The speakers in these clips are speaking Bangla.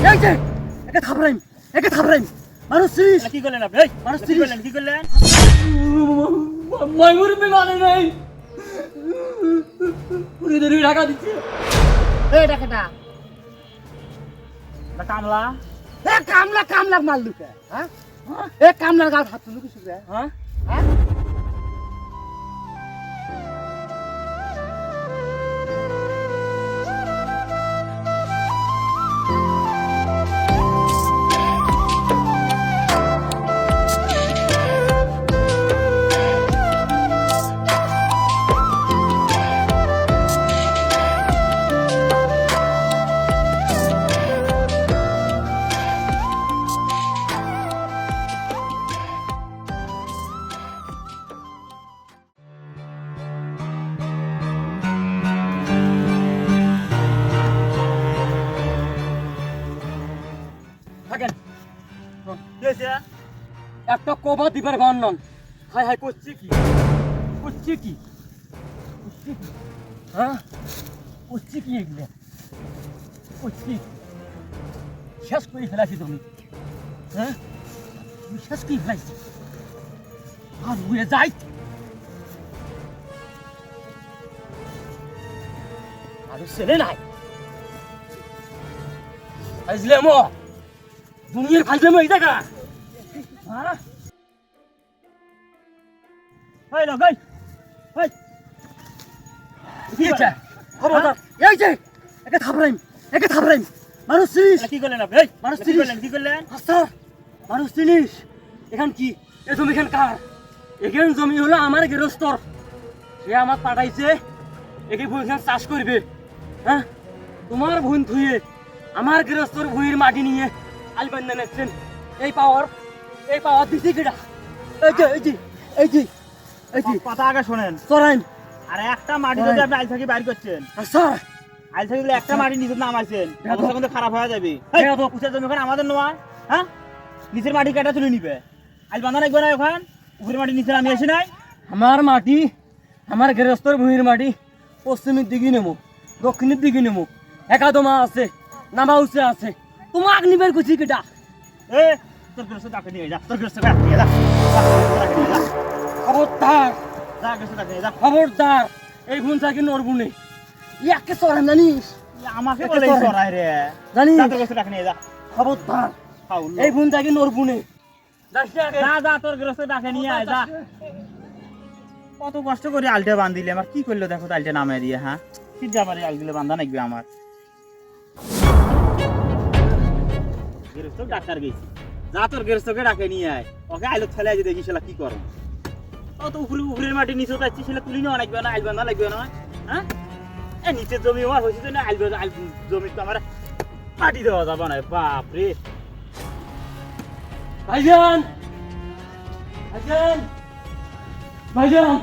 এই যে একে থাপড়াইম একে থাপড়াইম। মানুষ চিনিস কি করলেন আপনি? এই, মানুষ চিনিস? করলেন কি করলেন? ময়ূর বিমানে নেই। দিচ্ছে। এই ডাকেটা না কামলা? এ কামলা কামলা মাল লুকে হ্যাঁ? এ কামলার গাল হাত লুকে শুকে হ্যাঁ? হ্যাঁ? কবা দিবার বর্ণন। হাই হাই করছে কি? করছে কি? করছে কি? হ্যাঁ? করছে কি এগুলো? করছি শেষ করে ফেলাছি তুমি। হ্যাঁ? তুমি শেষ করে ফেলাইছি। আর উড়ে যাই। আর ছেলে নাই। ফাইজলে মো দুনিয়ার ফাইজলে মো এই দেখা হ্যাঁ? এই লোক এই। এই কি হচ্ছে খবরদার এই যে একে থাপড়াইম একে থাপড়াইম। মানুষ চিনিস? কি করলেন আপনি? এই, মানুষ কি চিনিস? করলেন? কি করলেন? আচ্ছা মানুষ চিনিস? এখান কি? এ জমি খান কার? এখান জমি হলো আমার গৃহস্থর। সে আমার পাঠাইছে একে ভুইখান চাষ করবে। হ্যাঁ? তোমার ভুইন থুয়ে আমার গৃহস্থর ভুঁইয়ের মাটি নিয়ে আলবান্ধা নেচ্ছেন এই পাওয়ার এই পাওয়ার দিছি কেটা এই যে এই যে এই যে। কথা আগে শোনেন। আর একটা মাটি যদি আপনি থেকে বাইর করছেন আচ্ছা থেকে একটা মাটি নিচে নামাইছেন অবস্থা কিন্তু খারাপ হয়ে যাবে। জমি ওখানে আমাদের নয় হ্যাঁ? নিচের মাটি কাটা তুলে নিবে। বাঁধা রাখবে না ওখান উপরের মাটি নিচে নামিয়ে আসি নাই? আমার মাটি আমার গৃহস্থর ভূমির মাটি পশ্চিমের দিকে নেব দক্ষিণের দিকে নেব একাদমা আছে নামা উচে আছে। তোমাক নিবের কুচি কেটা? এ তোর গ্রস্ত ডাকে নিয়ে যা তোর ডাকে নিয়ে যা। খবরদার। খবরদার। এই ভুন থাকি নরবুনে ইয়াকে চড়ান জানিস? আমাকে বলে রে। জানিস? খবরদার। যা যা তোর গ্রস্ত ডাকে নিয়ে আয় যা। কত কষ্ট করে আলটা বান্ধিলে আমার। কি করল দেখো আলটা নামে দিয়ে হ্যাঁ? কি যাবারে আলগুলো বান্ধা নাকবে আমার? গেরস্ত ডাক্তার গেছি। যা তোর গেরস্তকে ডাকে নিয়ে আয়। ওকে আইলো ছেলে আজ দেখি কি করো। ও তো উপরে উপরের মাটি নিচে যাচ্ছি, সেটা তুলি নেওয়া লাগবে না বান্ধা লাগবে না হ্যাঁ? এ, নিচের জমি আমার হয়েছে তো না আইল জমি তো আমার মাটি দেওয়া যাবে না বাপ রে ভাইজান! ভাইজান!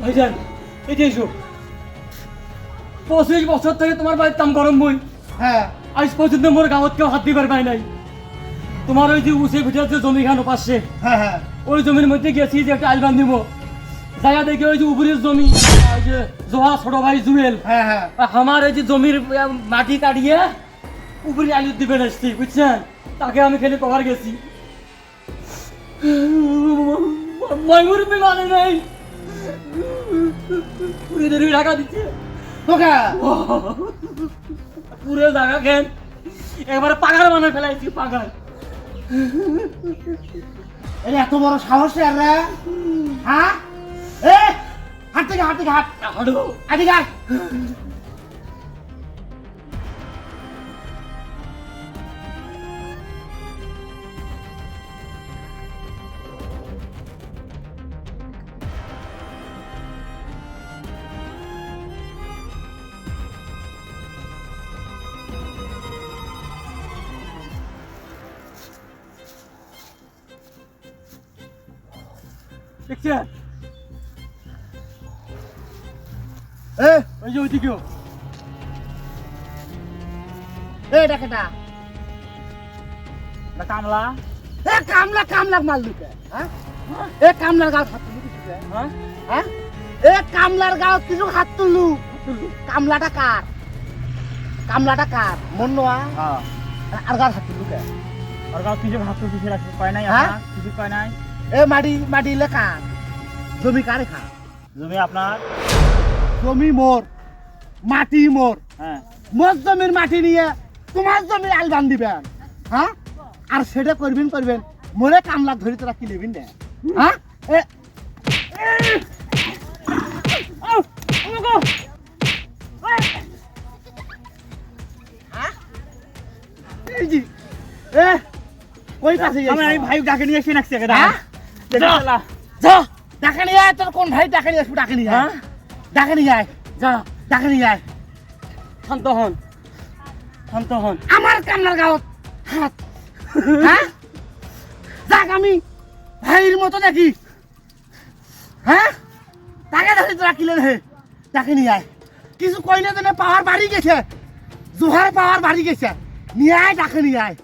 ভাইজান কি এসো। পঁচিশ বছর থেকে তোমার বাড়ির দাম গরম বই। হ্যাঁ। আজ পর্যন্ত মোর গাঁৱত কেউ হাত দিবার পাই নাই। তোমার ওই যে উচে ভিতরে যে জমি খানো পাশে হ্যাঁ হ্যাঁ। ওই জমির মধ্যে গেছি যে একটা আলবান দিব জায়গা দেখে ওই যে উপরের জমি ওই যে জোহা ছোট ভাই জুয়েল। হ্যাঁ হ্যাঁ। আমার এই যে জমির মাটি কাটিয়ে উপরে আলু দিবে এসছি বুঝছেন? তাকে আমি খেলে কভার গেছি। ময়ূর বিমানে নেই। পুরীদের টাকা দিচ্ছে। তোকে পুরো জায়গা খেন। একবারে পাগার বানায় ফেলাইছি পাগার এর এত বড় সাহস রে রে। হ্যাঁ? এ হাত থেকে হাত থেকে হাত হাঁটো। দেখছেন? এ? ওই যে ওইদিকেও। এ ডাকেটা না কামলা। এ কামলা কামলা মাল লুকে হ্যাঁ? এ কামলার গাল হাত লুকে শুকে হ্যাঁ? হ্যাঁ? এ কামলার কিছু হাত তুললু? কামলাটা কার? কামলাটা কার? মন নোয়া হ্যাঁ। আর গার হাত তুললু কে? আর গাঁও কিছু হাত সেটা কিছু কয় নাই হ্যাঁ? কিছু কয় নাই? এ মাটি মাটি ইলে কার জমি কারে খা? জমি আপনার? জমি মোর মাটি মোর। হ্যাঁ। মোর জমির মাটি নিয়ে তোমার জমির আল বান দিবেন হ্যাঁ আর সেটা করবেন করবেন। মোরে কামলা ধরে তোরা কি নেবেন না হ্যাঁ পাশে আমি ভাই ডাকে নিয়ে এসে নাকছি? দেখা যা, যা। ডাকে নিয়ে আয় তোর কোন ভাই ডাকে নিয়ে আসব ডাকে নিয়ে আয়। হ্যাঁ? ডাকে নিয়ে আয়। যা ডাকে নিয়ে আয়। শান্ত হন। শান্ত হন। আমার কামলার গাঁত হাত। হ্যাঁ? যাক আমি ভাইয়ের মতো দেখি। হ্যাঁ? তাকে ধরে তোরা কিলেন হে তাকে নিয়ে আয়। কিছু কইলে পাওয়ার বাড়ি গেছে। জোহার পাওয়ার বাড়ি গেছে। নিয়ে আয় তাকে নিয়ে আয়।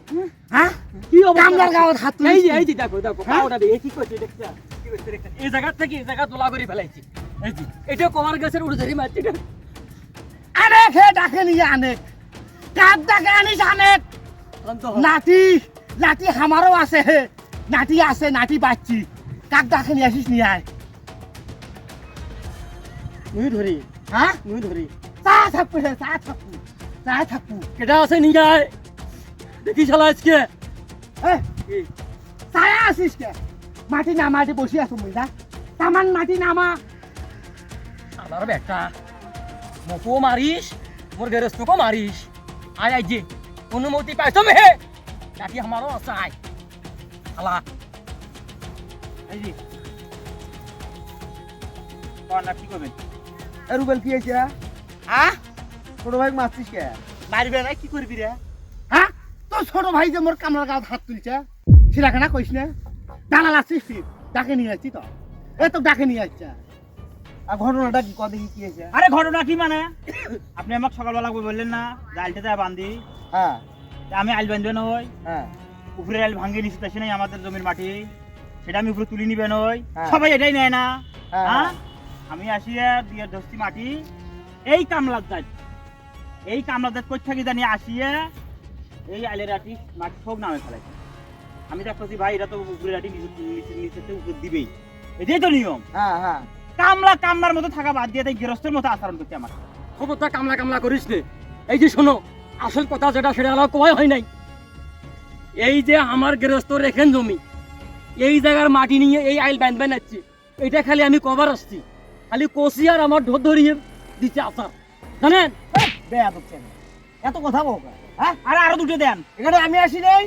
হ্যাঁ? কি? কামলার গাঁত হাত এই যে এই যে দেখো দেখো হ্যাঁ? পাউডার কি করছে দেখছে? কি করছে দেখছে? এই জায়গা থেকে এই জায়গা তোলা করে ফেলাইছি। এই যে এটা কমার গাছের উড়ে ধরে মারছে এটা। ডাকে নিয়ে আনেক। কাক ডাকে আনিস আনেক? নাতি নাতি আমারও আছে হে। নাতি আছে নাতি পাচ্ছি। কাক ডাকে নিয়ে আসিস নিয়ে আয়। মুই ধরি। হ্যাঁ? মুই ধরি। চা থাকব চা থাকব। চা থাকব। কেটা আছে নিয়ে আয়। দেখি শালা আজকে। এ ছায়া আসিস কে? মাটি না মাটি বসে আছো মুই না তামান মাটি নামা আমার বেটা মোকো মারিস মোর গেরস্তকো মারিস। আয় আই যে অনুমতি পাইছ হে? নাকি আমারও আছে আয়। শালা। এই যে। কি করবেন রুবেল কি হয়েছে হ্যাঁ? ছোট ভাই মারছিস কে? মারবে না কি করবি রে? হ্যাঁ ছোট ভাই যে মোর কামলার গাছ হাত তুলছে সেটা কেনা কইস না। ডানা লাগছিস তুই ডাকে নিয়ে আসছি তো। এ তো ডাকে নিয়ে আসছে আর ঘটনাটা কি কদিন কি হয়েছে? আরে ঘটনা কি মানে? আপনি আমাকে সকালবেলা বললেন না বান্ধি হ্যাঁ। আমি আইল বান্ধবে নয় হ্যাঁ। উপরে আইল নাই আমাদের জমির মাটি। সেটা আমি উপরে তুলি নিবে নয় হ্যাঁ। সবাই এটাই নেয় না। হ্যাঁ, হ্যাঁ? আমি আসিয়া দিয়ে ধরছি মাটি। এই কামলার দাঁত। এই কামলার দাঁত কোথা থেকে জানি আসিয়া এই আইলের আটি মাটি সব নামে ফেলাইছে। আমি দেখতেছি ভাই এটা তো উপরে আটি নিচে নিচে নিচে উপরে দিবেই। এটাই তো নিয়ম। হ্যাঁ হ্যাঁ। কামলা কামলার মতো থাকা বাদ দিয়ে তাই গৃহস্থের মতো আচরণ করছে আমার। খবরটা কামলা কামলা করিস নে। এই যে শোনো আসল কথা যেটা সেটা আলাদা কমাই হয় নাই। এই যে আমার গৃহস্থ রেখেন জমি এই জায়গার মাটি নিয়ে এই আইল বাঁধ বানাচ্ছি এটা খালি আমি কবার আসছি। খালি কষি আর আমার ঢোর ধরিয়ে দিচ্ছে আসার জানেন? এত কথা বল হ্যাঁ? আরে আরও দুটো দেন। এখানে আমি আসি নেই।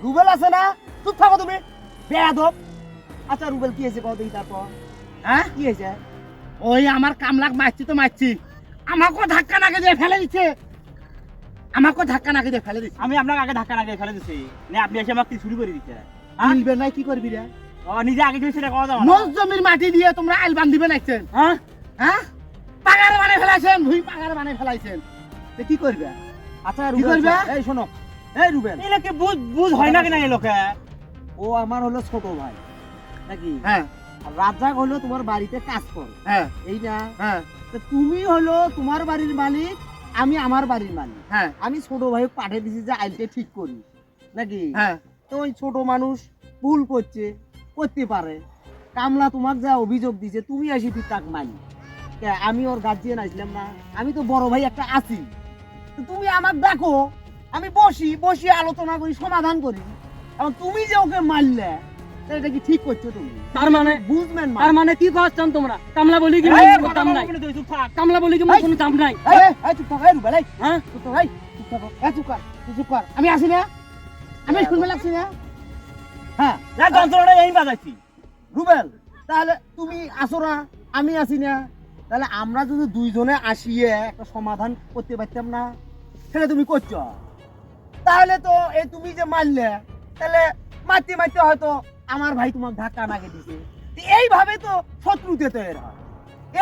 রুবেল আছে না? চুপ থাকো তুমি। বেয়াদব। আচ্ছা রুবেল কি হয়েছে কত তারপর। হ্যাঁ? কি হয়েছে? ওই আমার কামলাক মারছি তো মারছি। আমাকেও ধাক্কা নাকে দিয়ে ফেলে দিচ্ছে। আমাকেও ধাক্কা নাকে দিয়ে ফেলে দিচ্ছে। আমি আপনাকে আগে ধাক্কা লাগিয়ে ফেলে দিচ্ছি না আপনি এসে আমাকে শুরু করে দিচ্ছে। মিলবে না কি করবি রে? ও নিজে আগে সেটা কথা দাও জমির মাটি দিয়ে তোমরা আইল বান্ধিবে নাইছেন হ্যাঁ? হ্যাঁ? পাগার বানাই ফেলাইছেন ভুই পাগার বানাই ফেলাইছেন। তো কি করবে? আচ্ছা কি করবে? এই শোনো। এই রুবেল। এই লোকে বুঝ বুঝ হয় না কিনা এই লোকে? ও আমার হলো ছোট ভাই নাকি? হ্যাঁ। আর রাজ্জাক হলো তোমার বাড়িতে কাজ করে। হ্যাঁ। এই না হ্যাঁ তুমি হলো তোমার বাড়ির মালিক আমি আমার বাড়ির মালিক। হ্যাঁ। আমি ছোট ভাই পাঠিয়ে দিছি যে আইলটা ঠিক করি নাকি? হ্যাঁ। তো ওই ছোট মানুষ ভুল করছে করতে পারে। কামলা তোমাক যা অভিযোগ দিছে তুমি আসি তুই তাক মানি আমি ওর গার্জিয়ান আসলাম না। আমি তো বড় ভাই একটা আছি। তুমি আমাক দেখো আমি বসি বসি আলোচনা করি সমাধান করি। এখন তুমি যে ওকে মারলে এটা কি ঠিক করছ তুমি? তার মানে বুঝবেন তার মানে কি করছেন তোমরা? কামলা বলি কি দাম নাই? না। কামলা বলি কি কোনো দাম নাই? এই, চুপ থাক, এই রুবেল, এই, হ্যাঁ? চুপ থাক, এই, চুপ থাক, এই, চুপ কর, চুপ কর। আমি আসি না? আমি শুনবে লাগছি না? হ্যাঁ যন্ত্রণা এই বাজাইছি। রুবেল তাহলে তুমি আসো না আমি আসি না। তাহলে আমরা যদি দুইজনে আসিয়ে একটা সমাধান করতে পারতাম না সেটা তুমি করছ? তাহলে তো এই তুমি যে মারলে তাহলে মারতে মারতে হয়তো আমার ভাই তোমাকে ধাক্কা নাগে দিছে এইভাবে তো শত্রুতে তৈরি হয়।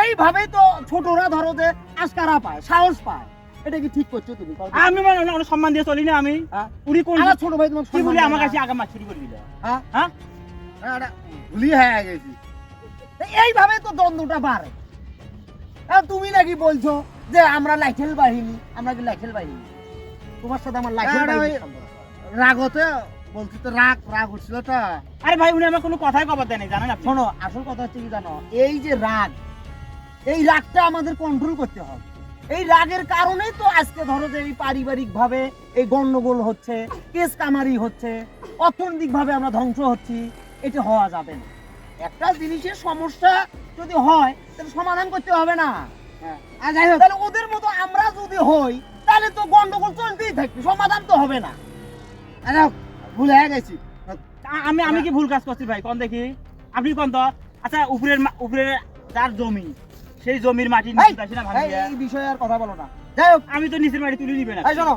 এইভাবে তো ছোটরা ধরো যে আস্কারা পায় সাহস পায়। এটা কি ঠিক করছ তুমি? আমি মানে অনেক সম্মান দিয়ে চলি না আমি। হ্যাঁ? উনি কোন ছোট ভাই তোমাকে কি বলে আমার কাছে। আগে মাছ শুরু করে দিল? হ্যাঁ? হ্যাঁ? ভুলি হয়ে গেছি। এইভাবে তো দ্বন্দ্বটা বাড়ে। তুমি নাকি বলছো যে আমরা লাইঠেল বাহিনী আমরা কি লাইঠেল বাহিনী? তোমার সাথে আমার লাইঠেল বাহিনী ওই- সম্পর্ক। রাগতে বলছি তো রাগ রাগ উঠছিল তো। আরে ভাই উনি আমার কোনো কথাই কবার দেয় নাই জানেন আপনি? শোনো আসল কথা হচ্ছে কি জানো? এই যে রাগ এই রাগটা আমাদের কন্ট্রোল করতে হবে। এই রাগের কারণেই তো আজকে ধরো যে এই পারিবারিক ভাবে এই গন্ডগোল হচ্ছে কেস কামারি হচ্ছে অর্থনৈতিক ভাবে আমরা ধ্বংস হচ্ছি এটা হওয়া যাবে না। একটা জিনিসের সমস্যা যদি হয় তাহলে সমাধান করতে হবে না। আর যাই হোক তাহলে ওদের মতো আমরা যদি হই তাহলে তো গন্ডগোল চলতেই থাকবে সমাধান তো হবে না। আরে ভুল হয়ে গেছি। আমি আমি কি ভুল কাজ করছি ভাই? কোন দেখি? আপনি কোন তো? আচ্ছা উপরের উপরের যার জমি সেই জমির মাটি নিচে না এই- এই বিষয়ে আর কথা বলো না। যাই হোক। আমি তো নিচের মাটি তুলে নিবে না। এই শোনো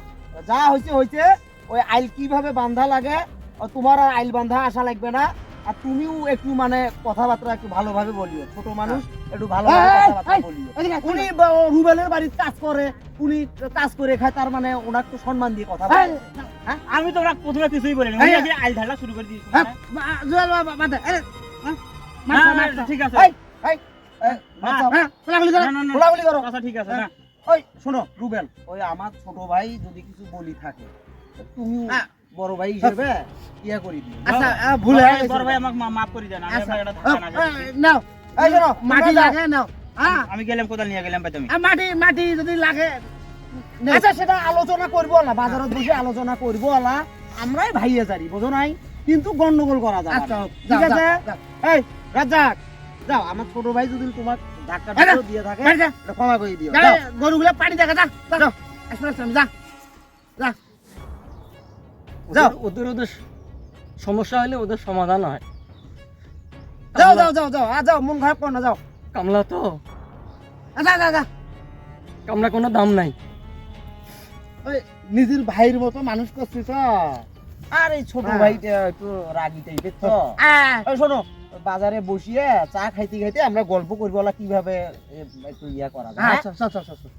যা হয়েছে হয়েছে ওই আইল কীভাবে বান্ধা লাগে তোমার আর আইল বান্ধা আসা লাগবে না। আর তুমিও একটু মানে কথাবার্তা একটু ভালোভাবে বলিও ছোট মানুষ একটু ভালোভাবে কথাবার্তা বলিও উনি রুবেলের বাড়িতে কাজ করে উনি কাজ করে খায় তার মানে ওনার তো সম্মান দিয়ে কথা বলে। আমি তো ওরা প্রথমে কিছুই বলিনি এই, উনি আগে আইল ঢালা শুরু করে দিয়েছি হ্যাঁ, মা- বাবা, বাদ আরে, হ্যাঁ, খা। ঠিক আছে এই, এই। হ্যাঁ, ঠিক আছে না ওই শোনো রুবেল ওই আমার ছোট ভাই যদি কিছু বলি থাকে তুমি হ্যাঁ। বড় ভাই হিসেবে ইয়া করে দিও আচ্ছা, ভুল হয়ে গেছে। বড় ভাই আমাকে মাফ করে দেন আমি আচ্ছা, ধাক্কা না নাও, এই মাটি লাগে নাও আমি গেলাম কোদাল নিয়ে গেলাম ভাই তুমি মাটি মাটি যদি লাগে আচ্ছা সেটা আলোচনা করব না বাজারত বসে আলোচনা করব না। আমরাই ভাইয়া জারি বোঝো নাই? কিন্তু গন্ডগোল করা যাবে আচ্ছা ঠিক আছে। এই রাজ্জাক যাও আমার ছোট ভাই যদি তোমার ধাক্কা দিয়ে থাকে। ক্ষমা করে দিও। গরুগুলো পানি দেখা যা আসলে, যা যা। যাও। ওদের- ওদের সমস্যা হলে ওদের সমাধান হয়। যাও যাও যাও যাও। আর যাও মন খারাপ করো না যাও। কামলা তো। যা যা যা। কামলা কোনো দাম নাই। ওই নিজের ভাইয়ের মতো মানুষ করছিস আর এই ছোট হ্যাঁ। ভাইটা একটু রাগি টাইপের তো। শোনো বাজারে বসিয়ে চা খাইতে খাইতে আমরা গল্প করব কীভাবে একটু ইয়া করা যায় হ্যাঁ? আচ্ছা চল চল চল।